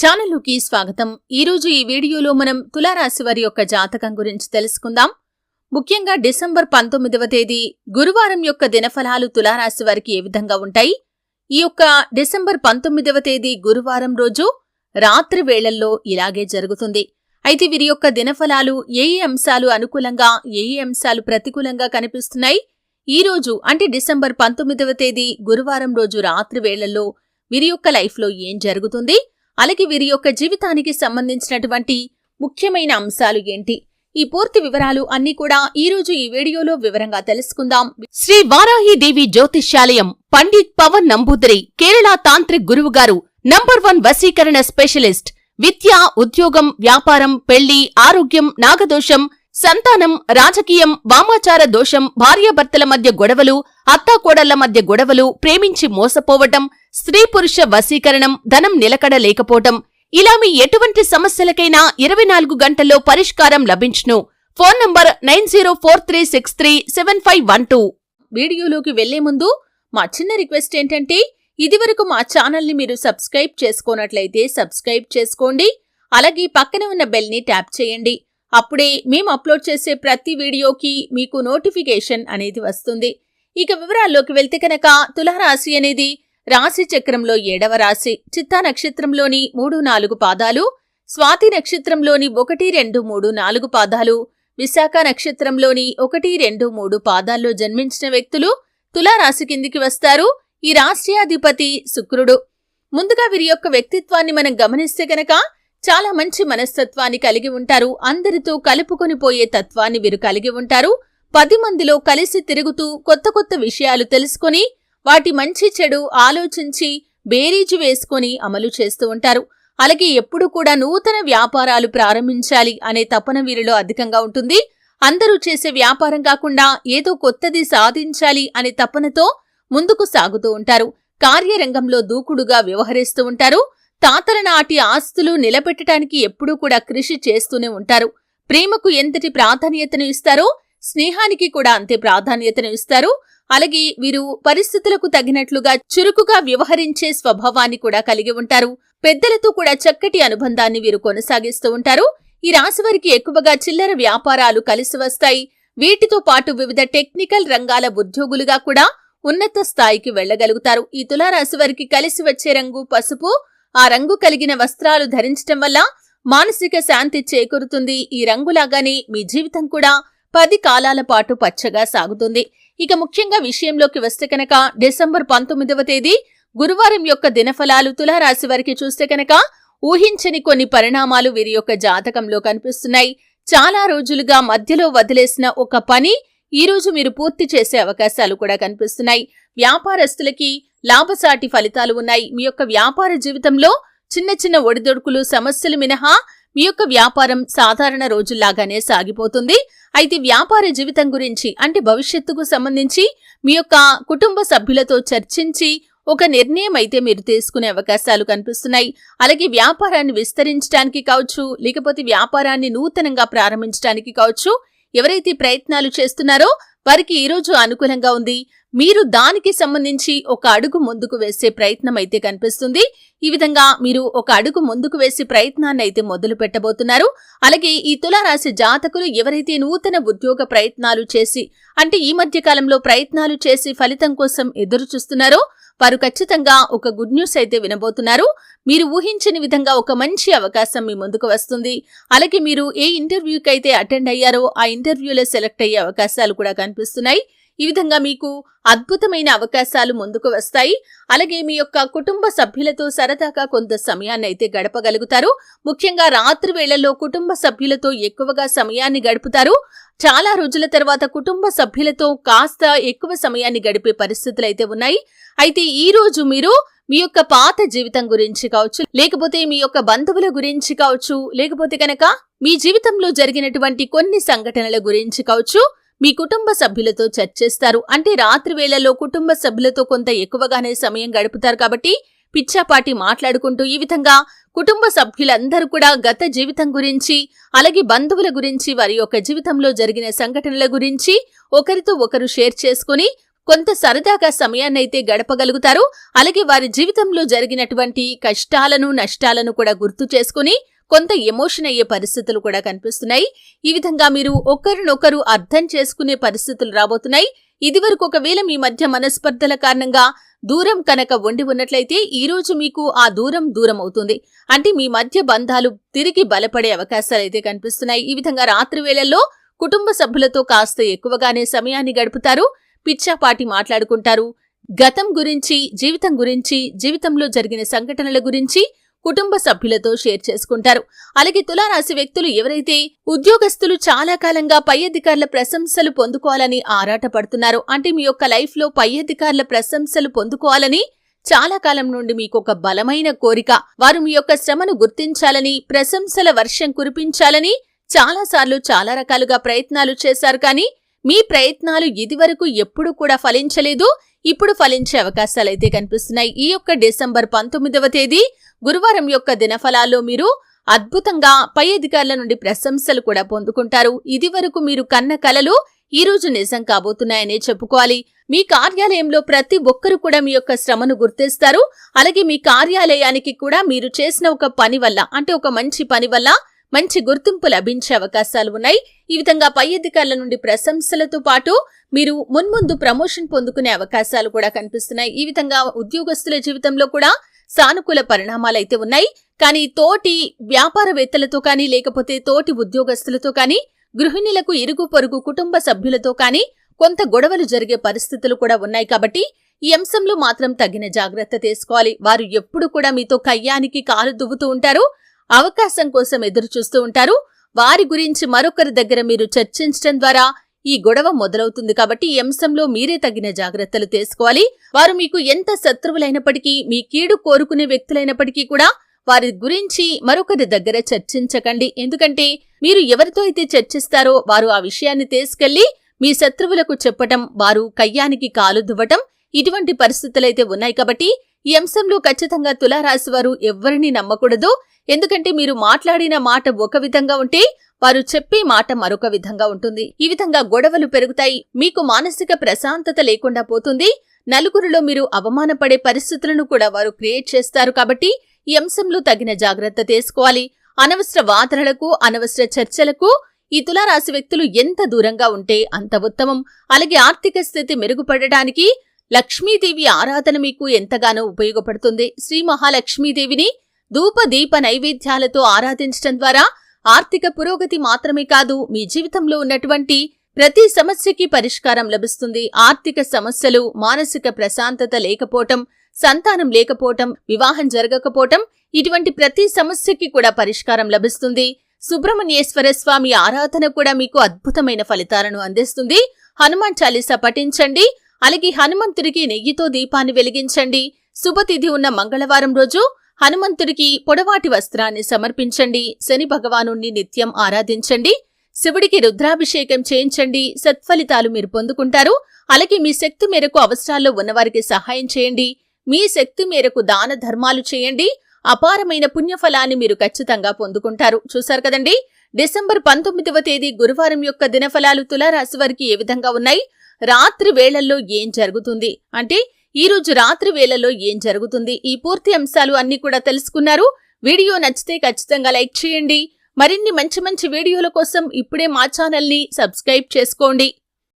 ఛానల్లోకి స్వాగతం. ఈరోజు ఈ వీడియోలో మనం తులారాశి వారి యొక్క జాతకం గురించి తెలుసుకుందాం. ముఖ్యంగా డిసెంబర్ పంతొమ్మిదవ తేదీ గురువారం యొక్క దినఫలాలు తులారాశి వారికి ఏ విధంగా ఉంటాయి? ఈ యొక్క డిసెంబర్ పంతొమ్మిదవ తేదీ గురువారం రోజు రాత్రి వేళల్లో ఇలాగే జరుగుతుంది. అయితే వీరి యొక్క దినఫలాలు ఏ ఏ అంశాలు అనుకూలంగా ఏ ఏ అంశాలు ప్రతికూలంగా కనిపిస్తున్నాయి? ఈ రోజు అంటే డిసెంబర్ పంతొమ్మిదవ తేదీ గురువారం రోజు రాత్రి వేళల్లో వీరి యొక్క లైఫ్లో ఏం జరుగుతుంది? అలాగే వీరి యొక్క జీవితానికి సంబంధించినటువంటి ముఖ్యమైన అంశాలు ఏంటి? ఈ పూర్తి వివరాలు అన్ని కూడా ఈ రోజు ఈ వీడియోలో వివరంగా తెలుసుకుందాం. శ్రీ వారాహిదేవి జ్యోతిష్యాలయం పండిత్ పవన్ నంబూదరి కేరళ తాంత్రిక్ గురువు గారు నంబర్ వన్ వశీకరణ స్పెషలిస్ట్ విద్య ఉద్యోగం వ్యాపారం పెళ్ళి ఆరోగ్యం నాగదోషం సంతానం రాజకీయం వామాచార దోషం భార్యాభర్తల మధ్య గొడవలు అత్తాకోడళ్ళ మధ్య గొడవలు ప్రేమించి మోసపోవటం స్త్రీ పురుష వశీకరణం ధనం నిలకడ లేకపోవటం ఇలా మీ ఎటువంటి సమస్యలకైనా ఇరవై నాలుగు గంటల్లో పరిష్కారం లభించును. Phone number nine zero four three six three seven five one two. వీడియోలోకి వెళ్ళే ముందు మా చిన్న రిక్వెస్ట్ ఏంటంటే ఇదివరకు మా ఛానల్ని మీరు సబ్స్క్రైబ్ చేసుకోనట్లయితే సబ్స్క్రైబ్ చేసుకోండి. అలాగే పక్కన ఉన్న బెల్ని ట్యాప్ చేయండి. అప్పుడే మేము అప్లోడ్ చేసే ప్రతి వీడియోకి మీకు నోటిఫికేషన్ అనేది వస్తుంది. ఇక వివరాల్లోకి వెళ్తే కనుక తులారాశి అనేది రాశి చక్రంలో ఏడవ రాశి. చిత్తా నక్షత్రంలోని మూడు నాలుగు పాదాలు స్వాతి నక్షత్రంలోని ఒకటి రెండు మూడు నాలుగు పాదాలు విశాఖ నక్షత్రంలోని ఒకటి రెండు మూడు పాదాల్లో జన్మించిన వ్యక్తులు తులారాశి కిందికి వస్తారు. ఈ రాష్ట్రాధిపతి శుక్రుడు. ముందుగా వీరి యొక్క వ్యక్తిత్వాన్ని మనం గమనిస్తే గనక చాలా మంచి మనస్తత్వాన్ని కలిగి ఉంటారు. అందరితో కలుపుకొని పోయే తత్వాన్ని వీరు కలిగి ఉంటారు. పది మందిలో కలిసి తిరుగుతూ కొత్త కొత్త విషయాలు తెలుసుకొని వాటి మంచి చెడు ఆలోచించి బేరీజు వేసుకొని అమలు చేస్తూ ఉంటారు. అలాగే ఎప్పుడు కూడా నూతన వ్యాపారాలు ప్రారంభించాలి అనే తపన వీరిలో అధికంగా ఉంటుంది. అందరూ చేసే వ్యాపారం కాకుండా ఏదో కొత్తది సాధించాలి అనే తపనతో ముందుకు సాగుతూ ఉంటారు. కార్యరంగంలో దూకుడుగా వ్యవహరిస్తూ ఉంటారు. తాతల నాటి ఆస్తులు నిలబెట్టడానికి ఎప్పుడూ కూడా కృషి చేస్తూనే ఉంటారు. ప్రేమకు ఎంతటి ప్రాధాన్యతను ఇస్తారో స్నేహానికి కూడా అంతే ప్రాధాన్యతను ఇస్తారు. అలాగే వీరు పరిస్థితులకు తగినట్లుగా చురుకుగా వ్యవహరించే స్వభావాన్ని కూడా కలిగి ఉంటారు. పెద్దలతో కూడా చక్కటి అనుబంధాన్ని వీరు కొనసాగిస్తూ ఉంటారు. ఈ రాశి వారికి ఎక్కువగా చిల్లర వ్యాపారాలు కలిసి వస్తాయి. వీటితో పాటు వివిధ టెక్నికల్ రంగాల ఉద్యోగులుగా కూడా ఉన్నత స్థాయికి వెళ్ళగలుగుతారు ఈ తులారాశి వారికి కలిసి వచ్చే రంగు పసుపు ఆ రంగు కలిగిన వస్త్రాలు ధరించటం వల్ల మానసిక శాంతి చేకూరుతుంది. ఈ రంగులాగానే మీ జీవితం కూడా పది కాలాల పాటు పచ్చగా సాగుతుంది. ఇక ముఖ్యంగా విషయంలోకి వస్తే కనుక డిసెంబర్ పంతొమ్మిదవ తేదీ గురువారం యొక్క దినఫలాలు తులారాశి వారికి చూస్తే కనుక ఊహించని కొన్ని పరిణామాలు వీరి యొక్క జాతకంలో కనిపిస్తున్నాయి. చాలా రోజులుగా మధ్యలో వదిలేసిన ఒక పని ఈ రోజు మీరు పూర్తి చేసే అవకాశాలు కూడా కనిపిస్తున్నాయి. వ్యాపారస్తులకి లాభసాటి ఫలితాలు ఉన్నాయి. మీ యొక్క వ్యాపార జీవితంలో చిన్న చిన్న ఒడిదొడుకులు సమస్యలు మినహా మీ యొక్క వ్యాపారం సాధారణ రోజుల్లాగానే సాగిపోతుంది. అయితే వ్యాపార జీవితం గురించి అంటే భవిష్యత్తుకు సంబంధించి మీ యొక్క కుటుంబ సభ్యులతో చర్చించి ఒక నిర్ణయం అయితే మీరు తీసుకునే అవకాశాలు కనిపిస్తున్నాయి. అలాగే వ్యాపారాన్ని విస్తరించడానికి కావచ్చు లేకపోతే వ్యాపారాన్ని నూతనంగా ప్రారంభించడానికి కావచ్చు ఎవరైతే ప్రయత్నాలు చేస్తున్నారో వారికి ఈరోజు అనుకూలంగా ఉంది. మీరు దానికి సంబంధించి ఒక అడుగు ముందుకు వేసే ప్రయత్నం అయితే కనిపిస్తుంది. ఈ విధంగా మీరు ఒక అడుగు ముందుకు వేసే ప్రయత్నాన్ని అయితే మొదలు పెట్టబోతున్నారు. అలాగే ఈ తులారాశి జాతకులు ఎవరైతే నూతన ఉద్యోగ ప్రయత్నాలు చేసి అంటే ఈ మధ్య కాలంలో ప్రయత్నాలు చేసి ఫలితం కోసం ఎదురు చూస్తున్నారో వారు ఖచ్చితంగా ఒక గుడ్ న్యూస్ అయితే వినబోతున్నారు. మీరు ఊహించని విధంగా ఒక మంచి అవకాశం మీ ముందుకు వస్తుంది. అలాగే మీరు ఏ ఇంటర్వ్యూకి అయితే అటెండ్ అయ్యారో ఆ ఇంటర్వ్యూలో సెలెక్ట్ అయ్యే అవకాశాలు కూడా కనిపిస్తున్నాయి. ఈ విధంగా మీకు అద్భుతమైన అవకాశాలు ముందుకు వస్తాయి. అలాగే మీ యొక్క కుటుంబ సభ్యులతో సరదాగా కొంత సమయాన్ని అయితే గడపగలుగుతారు. ముఖ్యంగా రాత్రి వేళల్లో కుటుంబ సభ్యులతో ఎక్కువగా సమయాన్ని గడుపుతారు. చాలా రోజుల తర్వాత కుటుంబ సభ్యులతో కాస్త ఎక్కువ సమయాన్ని గడిపే పరిస్థితులు అయితే ఉన్నాయి. అయితే ఈ రోజు మీరు మీ యొక్క పాత జీవితం గురించి కావచ్చు లేకపోతే మీ యొక్క బంధువుల గురించి కావచ్చు లేకపోతే కనుక మీ జీవితంలో జరిగినటువంటి కొన్ని సంఘటనల గురించి కావచ్చు మీ కుటుంబ సభ్యులతో చర్చిస్తారు. అంటే రాత్రి వేళల్లో కుటుంబ సభ్యులతో కొంత ఎక్కువగానే సమయం గడుపుతారు కాబట్టి పిచ్చాపాటి మాట్లాడుకుంటూ ఈ విధంగా కుటుంబ సభ్యులందరూ కూడా గత జీవితం గురించి అలాగే బంధువుల గురించి వారి యొక్క జీవితంలో జరిగిన సంఘటనల గురించి ఒకరితో ఒకరు షేర్ చేసుకుని కొంత సరదాగా సమయాన్నైతే గడపగలుగుతారు. అలాగే వారి జీవితంలో జరిగినటువంటి కష్టాలను నష్టాలను కూడా గుర్తు చేసుకుని కొంత ఎమోషన్ అయ్యే పరిస్థితులు కూడా కనిపిస్తున్నాయి. ఈ విధంగా మీరు ఒకరినొకరు అర్థం చేసుకునే పరిస్థితులు రాబోతున్నాయి. ఇదివరకు ఒకవేళ మీ మధ్య మనస్పర్ధల కారణంగా దూరం కనుక ఉండి ఉన్నట్లయితే ఈరోజు మీకు ఆ దూరం దూరం అవుతుంది. అంటే మీ మధ్య బంధాలు తిరిగి బలపడే అవకాశాలు అయితే కనిపిస్తున్నాయి. ఈ విధంగా రాత్రి వేళల్లో కుటుంబ సభ్యులతో కాస్త ఎక్కువగానే సమయాన్ని గడుపుతారు. పిచ్చాపాటి మాట్లాడుకుంటారు. గతం గురించి జీవితం గురించి జీవితంలో జరిగిన సంఘటనల గురించి కుటుంబ సభ్యులతో షేర్ చేసుకుంటారు. అలాగే తులారాశి వ్యక్తులు ఎవరైతే ఉద్యోగస్తులు చాలా కాలంగా పై అధికారుల ప్రశంసలు పొందుకోవాలని ఆరాటపడుతున్నారో. అంటే మీ యొక్క లైఫ్లో పై అధికారుల ప్రశంసలు పొందుకోవాలని చాలా కాలం నుండి మీకు ఒక బలమైన కోరిక. వారు మీ యొక్క శ్రమను గుర్తించాలని ప్రశంసల వర్షం కురిపించాలని చాలాసార్లు చాలా రకాలుగా ప్రయత్నాలు చేశారు. కానీ మీ ప్రయత్నాలు ఇదివరకు ఎప్పుడూ కూడా ఫలించలేదు. ఇప్పుడు ఫలించే అవకాశాలైతే కనిపిస్తున్నాయి. ఈ యొక్క డిసెంబర్ పంతొమ్మిదవ తేదీ గురువారం యొక్క దినఫలాల్లో మీరు అద్భుతంగా పై అధికారుల నుండి ప్రశంసలు కూడా పొందుకుంటారు. ఇది వరకు మీరు కన్న కలలు ఈ రోజు నిజం కాబోతున్నాయనే చెప్పుకోవాలి. మీ కార్యాలయంలో ప్రతి ఒక్కరు కూడా మీ యొక్క శ్రమను గుర్తిస్తారు. అలాగే మీ కార్యాలయానికి కూడా మీరు చేసిన ఒక పని వల్ల అంటే ఒక మంచి పని వల్ల మంచి గుర్తింపు లభించే అవకాశాలు ఉన్నాయి. ఈ విధంగా పై అధికారుల నుండి ప్రశంసలతో పాటు మీరు మున్ముందు ప్రమోషన్ పొందుకునే అవకాశాలు కూడా కనిపిస్తున్నాయి. ఈ విధంగా ఉద్యోగస్తుల జీవితంలో కూడా సానుకూల పరిణామాలు అయితే ఉన్నాయి. కానీ తోటి వ్యాపారవేత్తలతో కానీ లేకపోతే తోటి ఉద్యోగస్తులతో కానీ గృహిణులకు ఇరుగు పొరుగు కుటుంబ సభ్యులతో కానీ కొంత గొడవలు జరిగే పరిస్థితులు కూడా ఉన్నాయి కాబట్టి ఈ అంశంలో మాత్రం తగిన జాగ్రత్త తీసుకోవాలి. వారు ఎప్పుడు కూడా మీతో కయ్యానికి కాలు దువ్వుతూ ఉంటారు. అవకాశం కోసం ఎదురుచూస్తూ ఉంటారు. వారి గురించి మరొకరి దగ్గర మీరు చర్చించడం ద్వారా ఈ గొడవ మొదలవుతుంది కాబట్టి ఈ అంశంలో మీరే తగిన జాగ్రత్తలు తీసుకోవాలి. వారు మీకు ఎంత శత్రువులైనప్పటికీ మీ కీడు కోరుకునే వ్యక్తులైనప్పటికీ కూడా వారి గురించి మరొకరి దగ్గర చర్చించకండి. ఎందుకంటే మీరు ఎవరితో అయితే చర్చిస్తారో వారు ఆ విషయాన్ని తీసుకెళ్ళి మీ శత్రువులకు చెప్పటం వారు కయ్యానికి కాలు దువ్వటం ఇటువంటి పరిస్థితులైతే ఉన్నాయి కాబట్టి ఈ అంశంలో ఖచ్చితంగా తులారాశి వారు ఎవరిని నమ్మకూడదు. ఎందుకంటే మీరు మాట్లాడిన మాట ఒక విధంగా ఉంటే వారు చెప్పే మాట మరొక విధంగా ఉంటుంది. ఈ విధంగా గొడవలు పెరుగుతాయి. మీకు మానసిక ప్రశాంతత లేకుండా పోతుంది. నలుగురిలో మీరు అవమానపడే పరిస్థితులను కూడా వారు క్రియేట్ చేస్తారు కాబట్టి ఈ అంశంలో తగిన జాగ్రత్త తీసుకోవాలి. అనవసర వాదనలకు అనవసర చర్చలకు ఈ తులారాశి వ్యక్తులు ఎంత దూరంగా ఉంటే అంత ఉత్తమం. అలాగే ఆర్థిక స్థితి మెరుగుపడటానికి లక్ష్మీదేవి ఆరాధన మీకు ఎంతగానో ఉపయోగపడుతుంది. శ్రీ మహాలక్ష్మీదేవిని ధూప దీప నైవేద్యాలతో ఆరాధించడం ద్వారా ఆర్థిక పురోగతి మాత్రమే కాదు మీ జీవితంలో ఉన్నటువంటి ప్రతి సమస్యకి పరిష్కారం లభిస్తుంది. ఆర్థిక సమస్యలు మానసిక ప్రశాంతత లేకపోవటం సంతానం లేకపోవటం వివాహం జరగకపోవటం ఇటువంటి ప్రతి సమస్యకి కూడా పరిష్కారం లభిస్తుంది. సుబ్రహ్మణ్యేశ్వర స్వామి ఆరాధన కూడా మీకు అద్భుతమైన ఫలితాలను అందిస్తుంది. హనుమాన్ చాలీసా పఠించండి. అలాగే హనుమంతుడికి నెయ్యితో దీపాన్ని వెలిగించండి. శుభతిథి ఉన్న మంగళవారం రోజు హనుమంతుడికి పొడవాటి వస్త్రాన్ని సమర్పించండి. శని భగవాను నిత్యం ఆరాధించండి. శివుడికి రుద్రాభిషేకం చేయించండి. సత్ఫలితాలు మీరు పొందుకుంటారు. అలాగే మీ శక్తి మేరకు అవసరాల్లో ఉన్నవారికి సహాయం చేయండి. మీ శక్తి మేరకు దాన ధర్మాలు చేయండి. అపారమైన పుణ్యఫలాన్ని మీరు ఖచ్చితంగా పొందుకుంటారు. చూశారు కదండి? డిసెంబర్ పంతొమ్మిదవ తేదీ గురువారం యొక్క దినఫలాలు తులారాశి వారికి ఏ విధంగా ఉన్నాయి? రాత్రి వేళల్లో ఏం జరుగుతుంది? అంటే ఈ రోజు రాత్రి వేళల్లో ఏం జరుగుతుంది? ఈ పూర్తి అంశాలు అన్ని కూడా తెలుసుకున్నారు. వీడియో నచ్చితే ఖచ్చితంగా లైక్ చేయండి. మరిన్ని మంచి మంచి వీడియోల కోసం ఇప్పుడే మా ఛానల్ని సబ్స్క్రైబ్ చేసుకోండి.